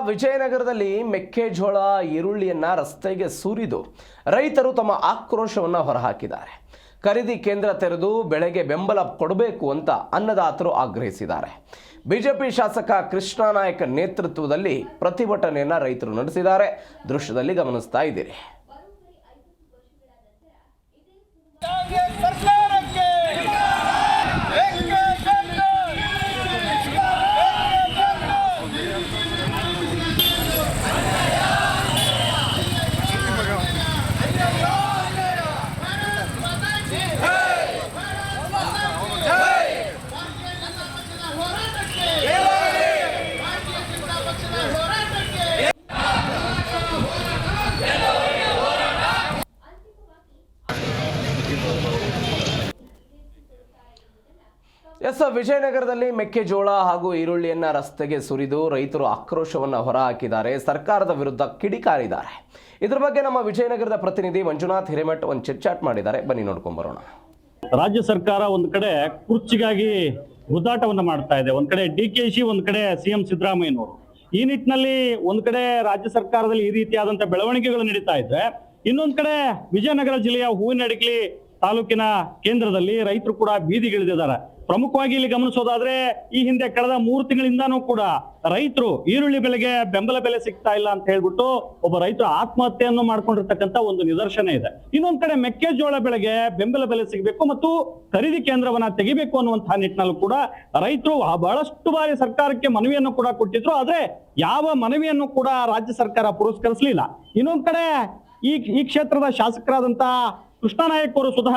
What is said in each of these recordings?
ವಿಜಯನಗರದಲ್ಲಿ ಮೆಕ್ಕೆಜೋಳ ಈರುಳ್ಳಿಯನ್ನ ರಸ್ತೆಗೆ ಸುರಿದು ರೈತರು ತಮ್ಮ ಆಕ್ರೋಶವನ್ನ ಹೊರಹಾಕಿದ್ದಾರೆ. ಖರೀದಿ ಕೇಂದ್ರ ತೆರೆದು ಬೆಳೆಗೆ ಬೆಂಬಲ ಕೊಡಬೇಕು ಅಂತ ಅನ್ನದಾತರು ಆಗ್ರಹಿಸಿದ್ದಾರೆ. ಬಿಜೆಪಿ ಶಾಸಕ ಕೃಷ್ಣ ನಾಯಕ್ ನೇತೃತ್ವದಲ್ಲಿ ಪ್ರತಿಭಟನೆಯನ್ನ ರೈತರು ನಡೆಸಿದ್ದಾರೆ. ದೃಶ್ಯದಲ್ಲಿ ಗಮನಿಸ್ತಾ ಇದ್ದೀರಿ. ಎಸ್, ವಿಜಯನಗರದಲ್ಲಿ ಮೆಕ್ಕೆಜೋಳ ಹಾಗೂ ಈರುಳ್ಳಿಯನ್ನ ರಸ್ತೆಗೆ ಸುರಿದು ರೈತರು ಆಕ್ರೋಶವನ್ನ ಹೊರಹಾಕಿದ್ದಾರೆ. ಸರ್ಕಾರದ ವಿರುದ್ಧ ಕಿಡಿಕಾರಿದ್ದಾರೆ. ಇದ್ರ ಬಗ್ಗೆ ನಮ್ಮ ವಿಜಯನಗರದ ಪ್ರತಿನಿಧಿ ಮಂಜುನಾಥ್ ಹಿರೇಮಠ್ ಒಂದು ಚಿಟ್ಚಾಟ್ ಮಾಡಿದ್ದಾರೆ. ಬನ್ನಿ ನೋಡ್ಕೊಂಡ್ ಬರೋಣ. ರಾಜ್ಯ ಸರ್ಕಾರ ಒಂದು ಕಡೆ ಕುರ್ಚಿಗಾಗಿ ಗುದ್ದಾಟವನ್ನು ಮಾಡ್ತಾ ಇದೆ. ಒಂದ್ ಕಡೆ ಡಿ ಕೆ ಶಿ, ಒಂದ್ ಕಡೆ ಸಿಎಂ ಸಿದ್ದರಾಮಯ್ಯನವರು. ಈ ನಿಟ್ಟಿನಲ್ಲಿ ಒಂದ್ ಕಡೆ ರಾಜ್ಯ ಸರ್ಕಾರದಲ್ಲಿ ಈ ರೀತಿಯಾದಂತಹ ಬೆಳವಣಿಗೆಗಳು ನಡೀತಾ ಇದ್ರೆ, ಇನ್ನೊಂದ್ ಕಡೆ ವಿಜಯನಗರ ಜಿಲ್ಲೆಯ ಹೂವಿನಡಗಲಿ ತಾಲೂಕಿನ ಕೇಂದ್ರದಲ್ಲಿ ರೈತರು ಕೂಡ ಬೀದಿಗಿಳಿದಿದ್ದಾರೆ. ಪ್ರಮುಖವಾಗಿ ಇಲ್ಲಿ ಗಮನಿಸೋದಾದ್ರೆ, ಈ ಹಿಂದೆ ಕಳೆದ ಮೂರು ತಿಂಗಳಿಂದಾನೂ ಕೂಡ ರೈತರು ಈರುಳ್ಳಿ ಬೆಲೆಗೆ ಬೆಂಬಲ ಬೆಲೆ ಸಿಗ್ತಾ ಇಲ್ಲ ಅಂತ ಹೇಳ್ಬಿಟ್ಟು ಒಬ್ಬ ರೈತರು ಆತ್ಮಹತ್ಯೆಯನ್ನು ಮಾಡ್ಕೊಂಡಿರ್ತಕ್ಕಂಥ ಒಂದು ನಿದರ್ಶನ ಇದೆ. ಇನ್ನೊಂದ್ ಕಡೆ ಮೆಕ್ಕೆಜೋಳ ಬೆಳೆಗೆ ಬೆಂಬಲ ಬೆಲೆ ಸಿಗಬೇಕು ಮತ್ತು ಖರೀದಿ ಕೇಂದ್ರವನ್ನ ತೆಗಿಬೇಕು ಅನ್ನುವಂತಹ ನಿಟ್ಟಿನಲ್ಲೂ ಕೂಡ ರೈತರು ಬಹಳಷ್ಟು ಬಾರಿ ಸರ್ಕಾರಕ್ಕೆ ಮನವಿಯನ್ನು ಕೂಡ ಕೊಟ್ಟಿದ್ರು. ಆದ್ರೆ ಯಾವ ಮನವಿಯನ್ನು ಕೂಡ ರಾಜ್ಯ ಸರ್ಕಾರ ಪುರಸ್ಕರಿಸಲಿಲ್ಲ. ಇನ್ನೊಂದ್ ಕಡೆ ಈ ಈ ಕ್ಷೇತ್ರದ ಶಾಸಕರಾದಂತ ಕೃಷ್ಣ ನಾಯಕ್ ಅವರು ಸ್ವತಃ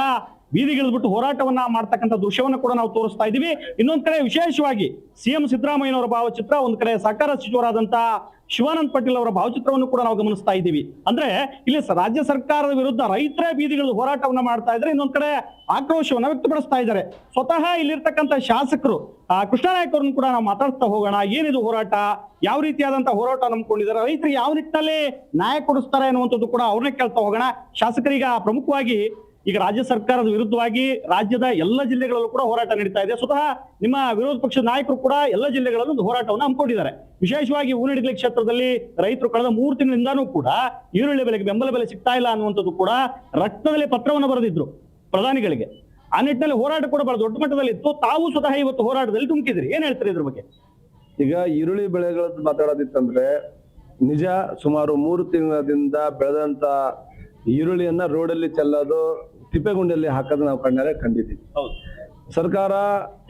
ಬೀದಿಗಿಳಿದ್ಬಿಟ್ಟು ಹೋರಾಟವನ್ನ ಮಾಡ್ತಕ್ಕಂಥ ದೃಶ್ಯವನ್ನು ಕೂಡ ನಾವು ತೋರಿಸ್ತಾ ಇದ್ದೀವಿ. ಇನ್ನೊಂದ್ ಕಡೆ ವಿಶೇಷವಾಗಿ ಸಿಎಂ ಸಿದ್ದರಾಮಯ್ಯನವರ ಭಾವಚಿತ್ರ ಒಂದ್ ಕಡೆ ಸಹಕಾರ ಸಚಿವರಾದಂತಹ ಶಿವಾನಂದ್ ಪಾಟೀಲ್ ಅವರ ಭಾವಚಿತ್ರವನ್ನು ಕೂಡ ನಾವು ಗಮನಿಸ್ತಾ ಇದ್ದೀವಿ. ಅಂದ್ರೆ ಇಲ್ಲಿ ರಾಜ್ಯ ಸರ್ಕಾರದ ವಿರುದ್ಧ ರೈತರೇ ಬೀದಿಗಳು ಹೋರಾಟವನ್ನ ಮಾಡ್ತಾ ಇದ್ರೆ ಇನ್ನೊಂದ್ ಕಡೆ ಆಕ್ರೋಶವನ್ನು ವ್ಯಕ್ತಪಡಿಸ್ತಾ ಇದ್ದಾರೆ. ಸ್ವತಃ ಇಲ್ಲಿರ್ತಕ್ಕಂಥ ಶಾಸಕರು ಆ, ಕೃಷ್ಣ ನಾಯಕ್ ಅವ್ರನ್ನ ಕೂಡ ನಾವು ಮಾತಾಡ್ತಾ ಹೋಗೋಣ. ಏನಿದು ಹೋರಾಟ? ಯಾವ ರೀತಿಯಾದಂತಹ ಹೋರಾಟ ನಂಬ್ಕೊಂಡಿದ್ದಾರೆ? ರೈತರು ಯಾವ ನಿಟ್ಟಿನಲ್ಲಿ ನ್ಯಾಯ ಕೊಡಿಸ್ತಾರೆ ಅನ್ನುವಂಥದ್ದು ಕೂಡ ಅವ್ರನ್ನೇ ಕೇಳ್ತಾ ಹೋಗೋಣ. ಶಾಸಕರಿಗ ಪ್ರಮುಖವಾಗಿ ಈಗ ರಾಜ್ಯ ಸರ್ಕಾರದ ವಿರುದ್ಧವಾಗಿ ರಾಜ್ಯದ ಎಲ್ಲ ಜಿಲ್ಲೆಗಳಲ್ಲೂ ಕೂಡ ಹೋರಾಟ ನಡೀತಾ ಇದೆ. ಸ್ವತಃ ನಿಮ್ಮ ವಿರೋಧ ಪಕ್ಷದ ನಾಯಕರು ಕೂಡ ಎಲ್ಲ ಜಿಲ್ಲೆಗಳಲ್ಲೂ ಒಂದು ಹೋರಾಟವನ್ನು ಹಮ್ಮಿಕೊಂಡಿದ್ದಾರೆ. ವಿಶೇಷವಾಗಿ ಊನಡಿಗಲಿ ಕ್ಷೇತ್ರದಲ್ಲಿ ರೈತರು ಕಳೆದ ಮೂರು ತಿಂಗಳಿಂದಾನೂ ಕೂಡ ಈರುಳ್ಳಿ ಬೆಲೆಗೆ ಬೆಂಬಲ ಬೆಲೆ ಸಿಗ್ತಾ ಇಲ್ಲ ಅನ್ನುವಂಥದ್ದು ಕೂಡ ರಕ್ತದಲ್ಲಿ ಪತ್ರವನ್ನು ಬರೆದಿದ್ರು ಪ್ರಧಾನಿಗಳಿಗೆ. ಆ ನಿಟ್ಟಿನಲ್ಲಿ ಹೋರಾಟ ಕೂಡ ಬಹಳ ದೊಡ್ಡ ಮಟ್ಟದಲ್ಲಿ ಇತ್ತು. ತಾವು ಸ್ವತಃ ಇವತ್ತು ಹೋರಾಟದಲ್ಲಿ ತುಮಕಿದ್ರಿ ಏನ್ ಹೇಳ್ತೀರಿ ಇದ್ರ ಬಗ್ಗೆ? ಈಗ ಈರುಳ್ಳಿ ಬೆಳೆಗಳದ್ದು ಮಾತಾಡೋದಿತ್ತಂದ್ರೆ ನಿಜ ಸುಮಾರು ಮೂರು ತಿಂಗಳಿಂದ ಬೆಳೆದಂತ ಈರುಳ್ಳಿಯನ್ನ ರೋಡಲ್ಲಿ ಚೆಲ್ಲೋದು ತಿಪ್ಪೆಗುಂಡಿಯಲ್ಲಿ ಹಾಕೋದು ನಾವು ಕಣ್ಣಾರೆ ಕಂಡಿದ್ದೀವಿ. ಸರ್ಕಾರ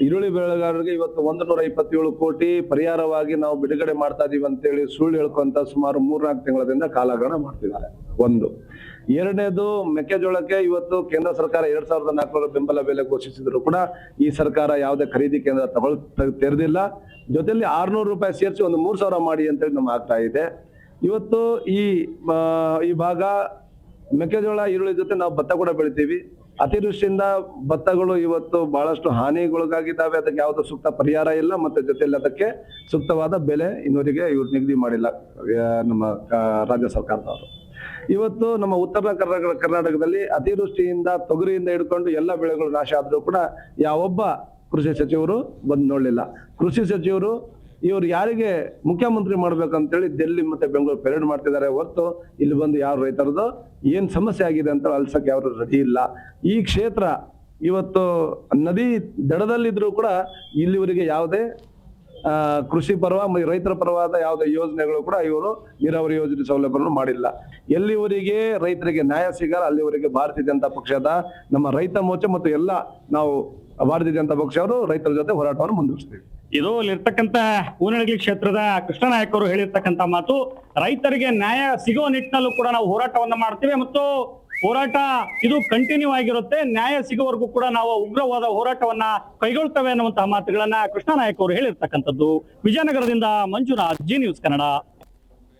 ಈರುಳ್ಳಿ ಬೆಳೆಗಾರರಿಗೆ ಇವತ್ತು ಒಂದು ನೂರ ಇಪ್ಪತ್ತೇಳು ಕೋಟಿ ಪರಿಹಾರವಾಗಿ ನಾವು ಬಿಡುಗಡೆ ಮಾಡ್ತಾ ಇದೀವಿ ಅಂತೇಳಿ ಸುಳ್ಳು ಹೇಳ್ಕೊಂತ ಸುಮಾರು ಮೂರ್ನಾಲ್ಕು ತಿಂಗಳಿಂದ ಕಾಲಹರಣ ಮಾಡ್ತಿದ್ದಾರೆ. ಒಂದು. ಎರಡನೇದು ಮೆಕ್ಕೆಜೋಳಕ್ಕೆ ಇವತ್ತು ಕೇಂದ್ರ ಸರ್ಕಾರ ಎರಡ್ ಸಾವಿರದ ನಾಲ್ಕುನೂರ ಬೆಂಬಲ ಬೆಲೆ ಘೋಷಿಸಿದ್ರು ಕೂಡ ಈ ಸರ್ಕಾರ ಯಾವುದೇ ಖರೀದಿ ಕೇಂದ್ರ ತಗೊಳ್ ತೆರೆದಿಲ್ಲ. ಜೊತೆಲಿ ಆರ್ನೂರು ರೂಪಾಯಿ ಸೇರಿಸಿ ಒಂದು ಮೂರ್ ಸಾವಿರ ಮಾಡಿ ಅಂತೇಳಿ ನಮ್ಗೆ ಆಗ್ತಾ ಇದೆ. ಇವತ್ತು ಈ ಈ ಭಾಗ ಮೆಕ್ಕೆಜೋಳ, ಈರುಳ್ಳಿ ಜೊತೆ ನಾವು ಭತ್ತ ಕೂಡ ಬೆಳಿತೀವಿ. ಅತಿವೃಷ್ಟಿಯಿಂದ ಭತ್ತಗಳು ಇವತ್ತು ಬಹಳಷ್ಟು ಹಾನಿಗೊಳಗಾಗಿದ್ದಾವೆ ಅದಕ್ಕೆ ಯಾವುದೋ ಸೂಕ್ತ ಪರಿಹಾರ ಇಲ್ಲ. ಮತ್ತೆ ಜೊತೆಯಲ್ಲಿ ಅದಕ್ಕೆ ಸೂಕ್ತವಾದ ಬೆಲೆ ಇನ್ನೂರಿಗೆ ಇವ್ರು ನಿಗದಿ ಮಾಡಿಲ್ಲ ನಮ್ಮ ರಾಜ್ಯ ಸರ್ಕಾರದವರು. ಇವತ್ತು ನಮ್ಮ ಉತ್ತರ ಕರ್ನಾಟಕ, ಕರ್ನಾಟಕದಲ್ಲಿ ಅತಿವೃಷ್ಟಿಯಿಂದ, ತೊಗರಿಯಿಂದ ಹಿಡ್ಕೊಂಡು ಎಲ್ಲ ಬೆಳೆಗಳು ನಾಶ ಆದರೂ ಕೂಡ ಯಾವೊಬ್ಬ ಕೃಷಿ ಸಚಿವರು ಬಂದು ನೋಡಲಿಲ್ಲ. ಕೃಷಿ ಸಚಿವರು ಇವ್ರು ಯಾರಿಗೆ ಮುಖ್ಯಮಂತ್ರಿ ಮಾಡ್ಬೇಕಂತೇಳಿ ಡೆಲ್ಲಿ ಮತ್ತೆ ಬೆಂಗಳೂರು ಪೆರೇಡ್ ಮಾಡ್ತಿದ್ದಾರೆ. ಹೊರತು ಇಲ್ಲಿ ಬಂದು ಯಾರು ರೈತರದ್ದು? ಏನ್ ಸಮಸ್ಯೆ ಆಗಿದೆ ಅಂತ ಅಲ್ಸಕ್ಕೆ ಯಾರು ರೆಡಿ ಇಲ್ಲ. ಈ ಕ್ಷೇತ್ರ ಇವತ್ತು ನದಿ ದಡದಲ್ಲಿದ್ರು ಕೂಡ ಇಲ್ಲಿವರೆಗೆ ಯಾವುದೇ ಕೃಷಿ ಪರವ ರೈತರ ಪರವಾದ ಯಾವುದೇ ಯೋಜನೆಗಳು ಕೂಡ ಇವರು ನೀರಾವರಿ ಯೋಜನೆ ಸೌಲಭ್ಯವನ್ನು ಮಾಡಿಲ್ಲ. ಎಲ್ಲಿವರೆಗೆ ರೈತರಿಗೆ ನ್ಯಾಯ ಸಿಗಲ್ಲ, ಅಲ್ಲಿವರೆಗೆ ಭಾರತೀಯ ಜನತಾ ಪಕ್ಷದ ನಮ್ಮ ರೈತ ಮೋರ್ಚೆ ಮತ್ತು ಎಲ್ಲ ನಾವು ಭಾರತೀಯ ಜನತಾ ಪಕ್ಷ ಅವರು ರೈತರ ಜೊತೆ ಹೋರಾಟವನ್ನು ಮುಂದುವರಿಸ್ತೀವಿ ಇದು ಅಲ್ಲಿರ್ತಕ್ಕಂಥ ಕೂನಳಗಿ ಕ್ಷೇತ್ರದ ಕೃಷ್ಣ ನಾಯಕ್ ಅವರು ಹೇಳಿರ್ತಕ್ಕಂಥ ಮಾತು, ರೈತರಿಗೆ ನ್ಯಾಯ ಸಿಗುವ ನಿಟ್ಟಿನಲ್ಲೂ ಕೂಡ ನಾವು ಹೋರಾಟವನ್ನ ಮಾಡ್ತೇವೆ ಮತ್ತು ಹೋರಾಟ ಇದು ಕಂಟಿನ್ಯೂ ಆಗಿರುತ್ತೆ. ನ್ಯಾಯ ಸಿಗುವವರೆಗೂ ಕೂಡ ನಾವು ಉಗ್ರವಾದ ಹೋರಾಟವನ್ನ ಕೈಗೊಳ್ತೇವೆ ಅನ್ನುವಂತಹ ಮಾತುಗಳನ್ನ ಕೃಷ್ಣ ನಾಯಕ್ ಅವರು ಹೇಳಿರ್ತಕ್ಕಂಥದ್ದು. ವಿಜಯನಗರದಿಂದ ಮಂಜುನಾಥ್, ಜಿ ನ್ಯೂಸ್ ಕನ್ನಡ.